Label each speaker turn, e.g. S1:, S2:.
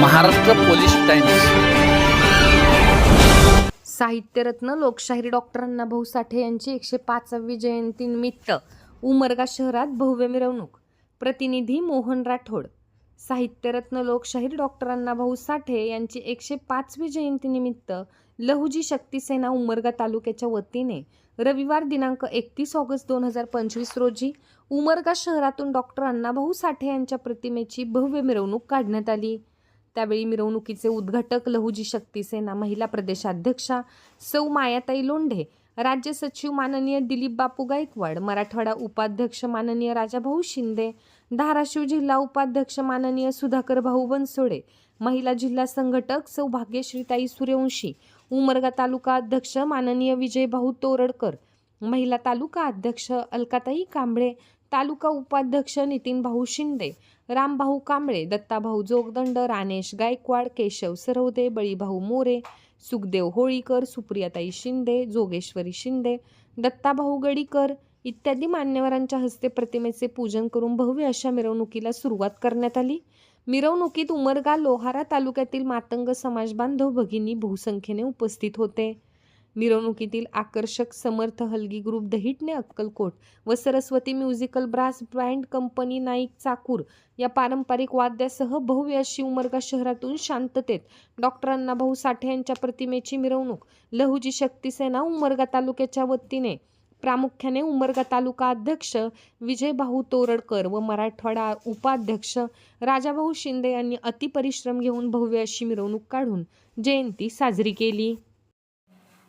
S1: Maharashtra police times.
S2: साहित्यरत्न लोकशाहीर doctor Annabhau Sathe यांची एकशे पाचवी जयंतीनिमित्त उमरगा शहरात भव्य मिरवणूक. प्रतिनिधी मोहन राठोड. साहित्यरत्न लोकशाहीर डॉक्टर अण्णाभाऊ साठे यांची एकशे पाचवी जयंतीनिमित्त लहुजी शक्ती सेना उमरगा तालुक्याच्या वतीने रविवार दिनांक एकतीस ऑगस्ट दोन हजार पंचवीस रोजी उमरगा शहरातून डॉक्टर अण्णाभाऊ साठे यांच्या प्रतिमेची भव्य मिरवणूक काढण्यात आली. त्यावेळी मिरवणुकीचे उद्घाटक लहुजी शक्ती सेना महिला प्रदेशाध्यक्षा सौ मायाताई लोंढे राज्य सचिव माननीय दिलीप बापू गायकवाड मराठवाडा उपाध्यक्ष माननीय राजाभाऊ शिंदे धाराशिव जिल्हा उपाध्यक्ष माननीय सुधाकर भाऊ बनसोडे महिला जिल्हा संघटक सौ भाग्यश्रीताई सूर्यवंशी उमरगा तालुका अध्यक्ष माननीय विजयभाऊ तोरडकर महिला तालुका अध्यक्ष अलकाताई कांबळे तालुका उपाध्यक्ष नितीन भाऊ शिंदे रामभाऊ कांबळे दत्ताभाऊ जोगदंड राणेश गायकवाड केशव सरवदे बळीभाऊ मोरे सुखदेव होळीकर सुप्रियाताई शिंदे जोगेश्वरी शिंदे दत्ताभाऊ गडीकर इत्यादी मान्यवरांच्या हस्ते प्रतिमेचे पूजन करून भव्य अशा मिरवणुकीला सुरुवात करण्यात आली. मिरवणुकीत उमरगा लोहारा तालुक्यातील मातंग समाजबांधव भगिनी बहुसंख्येने उपस्थित होते. मिरवणुकीतील आकर्षक समर्थ हलगी ग्रुप दहिटणे अक्कलकोट व Saraswati musical brass band company Naik Chakur या पारंपरिक वाद्यासह भव्य अशी उमरगा शहरातून शांततेत डॉक्टर अण्णाभाऊ साठे यांच्या प्रतिमेची मिरवणूक. लहुजी शक्तीसेना उमरगा तालुक्याच्या वतीने प्रामुख्याने उमरगा तालुका अध्यक्ष विजयभाऊ तोरडकर व मराठवाडा उपाध्यक्ष राजाभाऊ शिंदे यांनी अतिपरिश्रम घेऊन भव्य अशी मिरवणूक काढून जयंती साजरी केली.